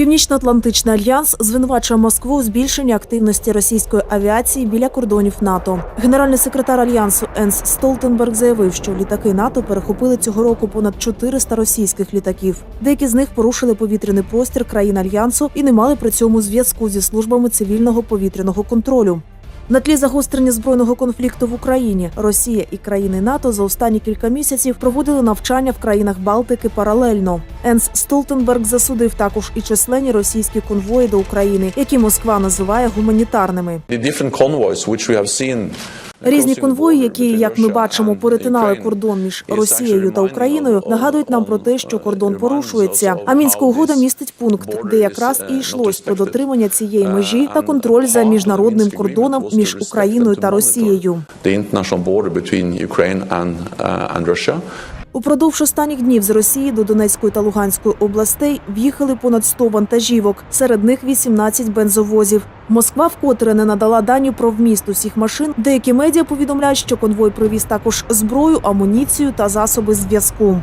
Північно-Атлантичний альянс звинувачує Москву у збільшенні активності російської авіації біля кордонів НАТО. Генеральний секретар альянсу Енс Столтенберг заявив, що літаки НАТО перехопили цього року понад 400 російських літаків. Деякі з них порушили повітряний простір країн альянсу і не мали при цьому зв'язку зі службами цивільного повітряного контролю. На тлі загострення збройного конфлікту в Україні Росія і країни НАТО за останні кілька місяців проводили навчання в країнах Балтики паралельно. Енс Столтенберг засудив також і численні російські конвої до України, які Москва називає гуманітарними. Різні конвої, які, як ми бачимо, перетинали кордон між Росією та Україною, нагадують нам про те, що кордон порушується. А мінська угода містить пункт, де якраз і йшлось про дотримання цієї межі та контроль за міжнародним кордоном між Україною та Росією. Упродовж останніх днів з Росії до Донецької та Луганської областей в'їхали понад 100 вантажівок, серед них 18 бензовозів. Москва вкотре не надала дані про вміст усіх машин. Деякі медіа повідомляють, що конвой привіз також зброю, амуніцію та засоби зв'язку.